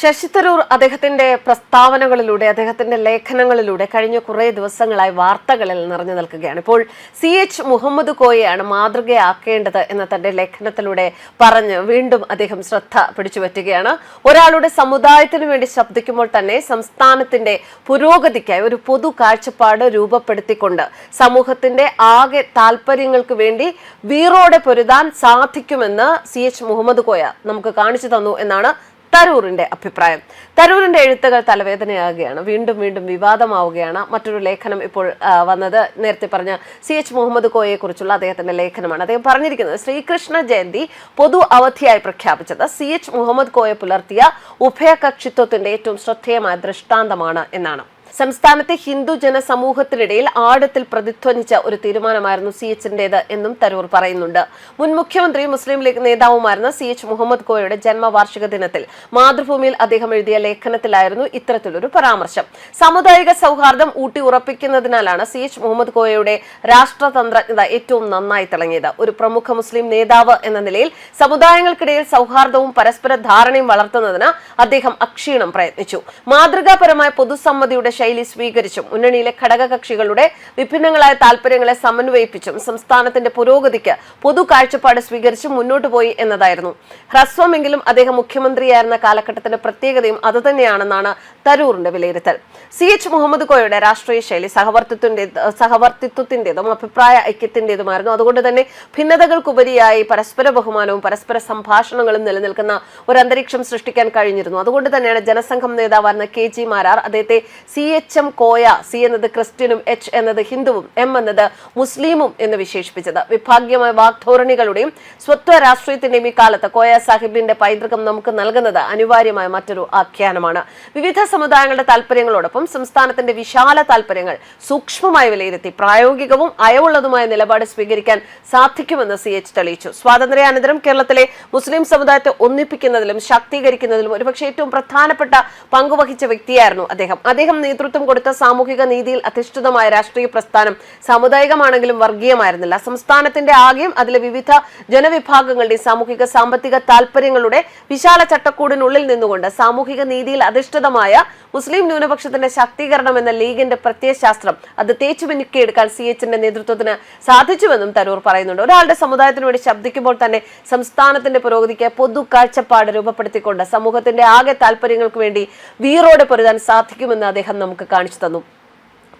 ശശി തരൂർ അദ്ദേഹത്തിന്റെ പ്രസ്താവനകളിലൂടെ അദ്ദേഹത്തിന്റെ ലേഖനങ്ങളിലൂടെ കഴിഞ്ഞ കുറേ ദിവസങ്ങളായി വാർത്തകളിൽ നിറഞ്ഞു നിൽക്കുകയാണ്. ഇപ്പോൾ സി എച്ച് മുഹമ്മദ് കോയയാണ് മാതൃകയാക്കേണ്ടത് എന്ന തന്റെ ലേഖനത്തിലൂടെ പറഞ്ഞ് വീണ്ടും അദ്ദേഹം ശ്രദ്ധ പിടിച്ചുപറ്റുകയാണ്. ഒരാളുടെ സമുദായത്തിനു വേണ്ടി ശബ്ദിക്കുമ്പോൾ തന്നെ സംസ്ഥാനത്തിന്റെ പുരോഗതിക്കായി ഒരു പൊതു കാഴ്ചപ്പാട് രൂപപ്പെടുത്തിക്കൊണ്ട് സമൂഹത്തിന്റെ ആകെ താല്പര്യങ്ങൾക്ക് വേണ്ടി വീറോടെ പൊരുതാൻ സാധിക്കുമെന്ന് സി എച്ച് മുഹമ്മദ് കോയ നമുക്ക് കാണിച്ചു തന്നു എന്നാണ് തരൂറിന്റെ അഭിപ്രായം. തരൂരിന്റെ എഴുത്തുകൾ തലവേദനയാകുകയാണ്. വീണ്ടും വീണ്ടും വിവാദമാവുകയാണ്. മറ്റൊരു ലേഖനം ഇപ്പോൾ വന്നത് നേരത്തെ പറഞ്ഞ സി എച്ച് മുഹമ്മദ് കോയെ കുറിച്ചുള്ള അദ്ദേഹത്തിന്റെ ലേഖനമാണ്. അദ്ദേഹം പറഞ്ഞിരിക്കുന്നത് ശ്രീകൃഷ്ണ ജയന്തി പൊതു അവധിയായി പ്രഖ്യാപിച്ചത് സി എച്ച് മുഹമ്മദ് കോയെ പുലർത്തിയ ഉഭയകക്ഷിത്വത്തിന്റെ ഏറ്റവും ശ്രദ്ധേയമായ ദൃഷ്ടാന്തമാണ് എന്നാണ്. സംസ്ഥാനത്തെ ഹിന്ദു ജനസമൂഹത്തിനിടയിൽ ആഴത്തിൽ പ്രതിധ്വനിച്ച ഒരു തീരുമാനമായിരുന്നു സി എച്ചിന്റേത് എന്നും തരൂർ പറയുന്നുണ്ട്. മുൻ മുഖ്യമന്ത്രി മുസ്ലിം ലീഗ് നേതാവുമായിരുന്ന സി എച്ച് മുഹമ്മദ് കോയയുടെ ജന്മവാർഷിക ദിനത്തിൽ മാതൃഭൂമിയിൽ അദ്ദേഹം എഴുതിയ ലേഖനത്തിലായിരുന്നു ഇത്തരത്തിലൊരു പരാമർശം. സാമുദായിക സൗഹാർദ്ദം ഊട്ടി ഉറപ്പിക്കുന്നതിനാലാണ് സി എച്ച് മുഹമ്മദ് കോയയുടെ രാഷ്ട്രതന്ത്രജ്ഞത ഏറ്റവും നന്നായി തിളങ്ങിയത്. ഒരു പ്രമുഖ മുസ്ലിം നേതാവ് എന്ന നിലയിൽ സമുദായങ്ങൾക്കിടയിൽ സൗഹാർദ്ദവും പരസ്പര ധാരണയും വളർത്തുന്നതിന് അദ്ദേഹം അക്ഷീണം പ്രയത്നിച്ചു. മാതൃകാപരമായ പൊതുസമ്മതിയുടെ ശൈലി സ്വീകരിച്ചും മുന്നണിയിലെ ഘടകകക്ഷികളുടെ വിഭിന്നങ്ങളായ താല്പര്യങ്ങളെ സമന്വയിപ്പിച്ചും സംസ്ഥാനത്തിന്റെ പുരോഗതിക്ക് പൊതു കാഴ്ചപ്പാട് സ്വീകരിച്ചും മുന്നോട്ടു പോയി എന്നതായിരുന്നു. ഹ്രസ്വമെങ്കിലും അദ്ദേഹം മുഖ്യമന്ത്രിയായിരുന്ന കാലഘട്ടത്തിന്റെ പ്രത്യേകതയും അതുതന്നെയാണെന്നാണ് തരൂറിന്റെ വിലയിരുത്തൽ. സി എച്ച് മുഹമ്മദ് കോയയുടെ രാഷ്ട്രീയ ശൈലി സഹവർത്തിത്വത്തിന്റെ സഹവർത്തിത്വത്തിന്റേതും അഭിപ്രായ ഐക്യത്തിന്റേതുമായിരുന്നു. അതുകൊണ്ട് തന്നെ ഭിന്നതകൾക്കുപരിയായി പരസ്പര ബഹുമാനവും പരസ്പര സംഭാഷണങ്ങളും നിലനിൽക്കുന്ന ഒരു അന്തരീക്ഷം സൃഷ്ടിക്കാൻ കഴിഞ്ഞിരുന്നു. അതുകൊണ്ട് തന്നെയാണ് ജനസംഘം നേതാവായിരുന്ന കെ ജി മാരാർ അദ്ദേഹത്തെ C H M Koya C എന്നത് ക്രിസ്ത്യനും എച്ച് എന്നത് ഹിന്ദുവും എം എന്നത് മുസ്ലിമും എന്ന് വിശേഷിപ്പിച്ചത്. വിഭാഗീയമായ വാഗ്ധോരണികളുടെയും സ്വത്വ രാഷ്ട്രീയത്തിന്റെയും ഈ കാലത്ത് കോയ സാഹിബിന്റെ പൈതൃകം നമുക്ക് നൽകുന്നത് അനിവാര്യമായ മറ്റൊരു ആഖ്യാനമാണ്. വിവിധ സമുദായങ്ങളുടെ താല്പര്യങ്ങളോടൊപ്പം സംസ്ഥാനത്തിന്റെ വിശാല താല്പര്യങ്ങൾ സൂക്ഷ്മമായി വിലയിരുത്തി പ്രായോഗികവും അയവുള്ളതുമായ നിലപാട് സ്വീകരിക്കാൻ സാധിക്കുമെന്ന് സി എച്ച് തെളിയിച്ചു. സ്വാതന്ത്ര്യാനന്തരം കേരളത്തിലെ മുസ്ലിം സമുദായത്തെ ഒന്നിപ്പിക്കുന്നതിലും ശാക്തീകരിക്കുന്നതിലും ഒരുപക്ഷെ ഏറ്റവും പ്രധാനപ്പെട്ട പങ്കുവഹിച്ച വ്യക്തിയായിരുന്നു അദ്ദേഹം. അദ്ദേഹം നേതൃത്വം കൊടുത്ത സാമൂഹിക നീതിയിൽ അധിഷ്ഠിതമായ രാഷ്ട്രീയ പ്രസ്ഥാനം സാമുദായികമാണെങ്കിലും വർഗീയമായിരുന്നില്ല. സംസ്ഥാനത്തിന്റെ ആകെയും അതിലെ വിവിധ ജനവിഭാഗങ്ങളുടെ സാമൂഹിക സാമ്പത്തിക താല്പര്യങ്ങളുടെ വിശാല ചട്ടക്കൂടിനുള്ളിൽ നിന്നുകൊണ്ട് സാമൂഹിക നീതിയിൽ അധിഷ്ഠിതമായ മുസ്ലിം ന്യൂനപക്ഷത്തിന്റെ ശാക്തീകരണം എന്ന ലീഗിന്റെ പ്രത്യയശാസ്ത്രം അത് തേച്ചു മിനുക്കിയെടുക്കാൻ സി എച്ചിന്റെ നേതൃത്വത്തിന് സാധിച്ചുവെന്നും തരൂർ പറയുന്നുണ്ട്. ഒരാളുടെ സമുദായത്തിന് വേണ്ടി ശബ്ദിക്കുമ്പോൾ തന്നെ സംസ്ഥാനത്തിന്റെ പുരോഗതിക്ക് പൊതു കാഴ്ചപ്പാട് രൂപപ്പെടുത്തിക്കൊണ്ട് സമൂഹത്തിന്റെ ആകെ താല്പര്യങ്ങൾക്ക് വേണ്ടി വീറോടെ പൊരുതാൻ സാധിക്കുമെന്ന് അദ്ദേഹം നമുക്ക് കാണിച്ചു തന്നു.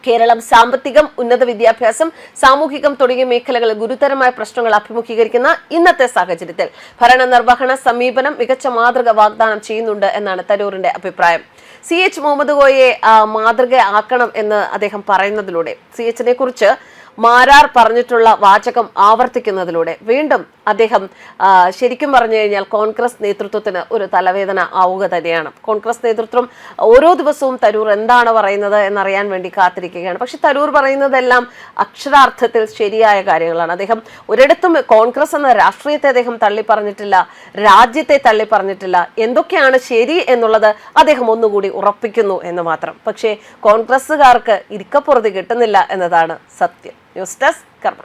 കേരളം സാമ്പത്തികം ഉന്നത വിദ്യാഭ്യാസം സാമൂഹികം തുടങ്ങിയ മേഖലകളിൽ ഗുരുതരമായ പ്രശ്നങ്ങൾ അഭിമുഖീകരിക്കുന്ന ഇന്നത്തെ സാഹചര്യത്തിൽ ഭരണ നിർവഹണ സമീപനം മികച്ച മാതൃക വാഗ്ദാനം ചെയ്യുന്നുണ്ട് എന്നാണ് തരൂറിന്റെ അഭിപ്രായം. സി എച്ച് മുഹമ്മദ് കോയെ മാതൃകയാക്കണം എന്ന് അദ്ദേഹം പറയുന്നതിലൂടെ സി എച്ചിനെ കുറിച്ച് മാരാർ പറഞ്ഞിട്ടുള്ള വാചകം ആവർത്തിക്കുന്നതിലൂടെ വീണ്ടും അദ്ദേഹം ശരിക്കും പറഞ്ഞു കഴിഞ്ഞാൽ കോൺഗ്രസ് നേതൃത്വത്തിന് ഒരു തലവേദന ആവുക തന്നെയാണ്. കോൺഗ്രസ് നേതൃത്വം ഓരോ ദിവസവും തരൂർ എന്താണ് പറയുന്നത് എന്നറിയാൻ വേണ്ടി കാത്തിരിക്കുകയാണ്. പക്ഷെ തരൂർ പറയുന്നതെല്ലാം അക്ഷരാർത്ഥത്തിൽ ശരിയായ കാര്യങ്ങളാണ്. അദ്ദേഹം ഒരിടത്തും കോൺഗ്രസ് എന്ന രാഷ്ട്രീയത്തെ അദ്ദേഹം തള്ളി പറഞ്ഞിട്ടില്ല രാജ്യത്തെ തള്ളി പറഞ്ഞിട്ടില്ല എന്തൊക്കെയാണ് ശരി എന്നുള്ളത് അദ്ദേഹം ഒന്നുകൂടി ഉറപ്പിക്കുന്നു എന്ന് മാത്രം. പക്ഷേ കോൺഗ്രസ്സുകാർക്ക് ഇരിക്കപ്പുറത്ത് കിട്ടുന്നില്ല എന്നതാണ് സത്യം. ന്യൂസ് ഡെസ്ക് കർമ്മ